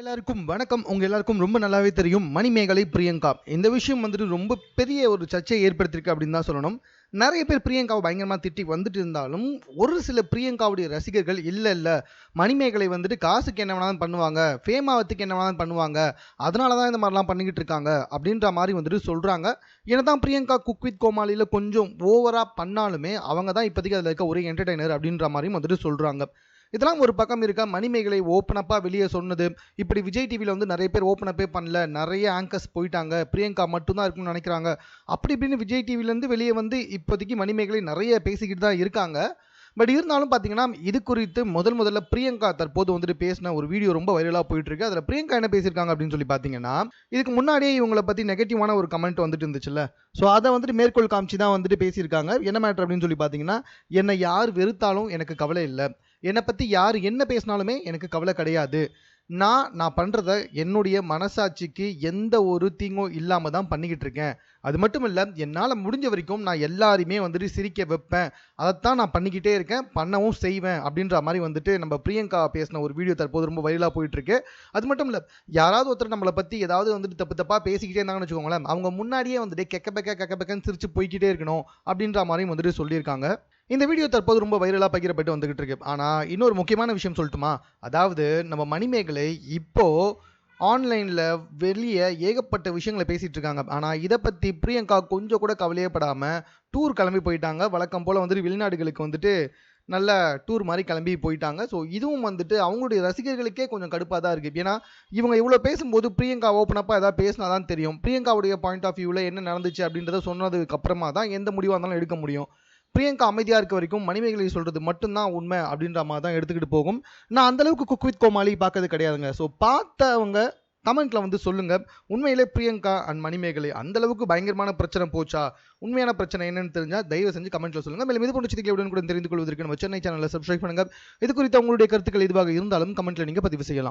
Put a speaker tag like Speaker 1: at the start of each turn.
Speaker 1: எல்லாருக்கும் வணக்கம். உங்க எல்லாருக்கும் ரொம்ப நல்லாவே தெரியும். மணிமேகலை பிரியங்கா. இந்த விஷயம் வந்துட்டு ரொம்ப பெரிய ஒரு சர்ச்சையை ஏற்படுத்தியிருக்கு அப்படின்னு தான் சொல்லணும். நிறைய பேர் பிரியங்காவை பயங்கரமா திட்டி வந்துட்டு இருந்தாலும் ஒரு சில பிரியங்காவுடைய ரசிகர்கள் இல்ல இல்ல. மணிமேகலை வந்துட்டு காசுக்கு என்ன வேணாலும் பண்ணுவாங்க ஃபேமாவத்துக்கு என்ன வேணாலும் பண்ணுவாங்க அதனால தான் இந்த மாதிரிலாம் பண்ணிக்கிட்டு இருக்காங்க அப்படின்ற மாதிரி வந்துட்டு சொல்றாங்க. தான் பிரியங்கா குக் வித் கோமாளியில கொஞ்சம் ஓவரா பண்ணாலுமே அவங்க தான் இப்போதைக்கு அதில் இருக்க ஒரே என்டர்டைனர் அப்படின்ற மாதிரியும் வந்துட்டு சொல்றாங்க. இதெல்லாம் ஒரு பக்கம் இருக்க? மணிமேகலை ஓப்பன் அப்பாக வெளியே சொன்னது. இப்படி விஜய் டிவியில் வந்து நிறைய பேர் ஓப்பன் அப்பே பண்ணல. நிறைய ஆங்கர்ஸ் போயிட்டாங்க. பிரியங்கா மட்டும்தான் இருக்குன்னு நினைக்கிறாங்க. அப்படி இப்படின்னு விஜய் டிவிலேருந்து வெளியே வந்து இப்போதைக்கு மணிமேகலை நிறைய பேசிக்கிட்டு தான் இருக்காங்க. பட் இருந்தாலும் பார்த்தீங்கன்னா இது குறித்து முதல் முதல்ல பிரியங்கா தற்போது வந்துட்டு பேசின ஒரு வீடியோ ரொம்ப வைரலாக போயிட்டு இருக்கு அதில் பிரியங்கா என்ன பேசியிருக்காங்க அப்படின்னு சொல்லி பார்த்தீங்கன்னா இதுக்கு முன்னாடியே இவங்களை பற்றி நெகட்டிவான ஒரு கமெண்ட் வந்துட்டு இருந்துச்சுல்ல. ஸோ அதை வந்துட்டு மேற்கோள் காமிச்சு தான் வந்துட்டு பேசியிருக்காங்க. என்ன மேட்ரு அப்படின்னு சொல்லி பார்த்தீங்கன்னா என்னை யார் வெறுத்தாலும் எனக்கு கவலை இல்லை. என்னை பற்றி யார் என்ன பேசினாலுமே எனக்கு கவலை கிடையாது. நான் நான் பண்ணுறத என்னுடைய மனசாட்சிக்கு எந்த ஒரு தீங்கும் இல்லாமல் தான் பண்ணிக்கிட்டு இருக்கேன். அது மட்டும் இல்லை என்னால் முடிஞ்ச வரைக்கும் நான் எல்லாருமே வந்துட்டு சிரிக்க வைப்பேன். அதைத்தான் நான் பண்ணிக்கிட்டே இருக்கேன். பண்ணவும் செய்வேன் அப்படின்ற மாதிரி வந்துட்டு நம்ம பிரியங்கா பேசின ஒரு வீடியோ தற்போது ரொம்ப வைரலாக போயிட்டுருக்கு. அது மட்டும் இல்லை யாராவது ஒருத்தர் நம்மளை பற்றி ஏதாவது வந்துட்டு தப்பு தப்பாக பேசிக்கிட்டே இருந்தாங்கன்னு வச்சுக்கோங்களேன் அவங்க முன்னாடியே வந்துட்டு கெக்க பெக்க கெக்க பெக்கன்னு சிரித்து போய்கிட்டே இருக்கணும் அப்படின்ற மாதிரியும் வந்துட்டு சொல்லியிருக்காங்க. இந்த வீடியோ தற்போது ரொம்ப வைரலாக பகிரப்பட்டு வந்துகிட்டு இருக்கு. ஆனால் இன்னொரு முக்கியமான விஷயம் சொல்லட்டுமா? அதாவது நம்ம மணிமேகலை இப்போ ஆன்லைனில் வெளியே ஏகப்பட்ட விஷயங்களை பேசிகிட்டு இருக்காங்க. ஆனால் இதை பற்றி பிரியங்கா கொஞ்சம் கூட கவலையப்படாமல் டூர் கிளம்பி போயிட்டாங்க. வழக்கம் போல் வந்துட்டு வெளிநாடுகளுக்கு வந்துட்டு நல்ல டூர் மாதிரி கிளம்பி போயிட்டாங்க. ஸோ இதுவும் வந்துட்டு அவங்களுடைய ரசிகர்களுக்கே கொஞ்சம் கடுப்பாக தான் இருக்குது ஏன்னா இவங்க இவ்வளோ பேசும்போது பிரியங்கா ஓப்பனப்பாக ஏதாவது பேசினா தான் தெரியும். பிரியங்காவுடைய பாயிண்ட் ஆஃப் வியூவில் என்ன நடந்துச்சு அப்படின்றத சொன்னதுக்கு அப்புறமா தான் எந்த முடிவாக இருந்தாலும் எடுக்க முடியும். பிரியங்கா அமைதியாக இருக்க வரைக்கும் மணிமேகலை சொல்கிறது மட்டும்தான் உண்மை அப்படின்ற மாதிரி தான் எடுத்துக்கிட்டு போகும். நான் அந்தளவுக்கு குக் வித் கோமாளி பார்க்கறது கிடையாதுங்க. ஸோ பார்த்தவங்க கமெண்ட்ல வந்து சொல்லுங்க. உண்மையிலே பிரியங்கா அண்ட் மணிமேகலை அந்த அளவுக்கு பயங்கரமான பிரச்சனை போச்சா? உண்மையான பிரச்சனை என்னன்னு தெரிஞ்சா தயவு செஞ்சு கமெண்ட்ல சொல்லுங்க. மேலும் இது போன்ற செய்திகளை கூட தெரிந்து கொள்வதற்கு நம்ம சென்னை சேனலை சப்ஸ்கிரைப் பண்ணுங்க. இது குறித்த உங்களுடைய கருத்துக்கள் எதுவாக இருந்தாலும் கமெண்ட்ல நீங்க பதிவு செய்யலாம்.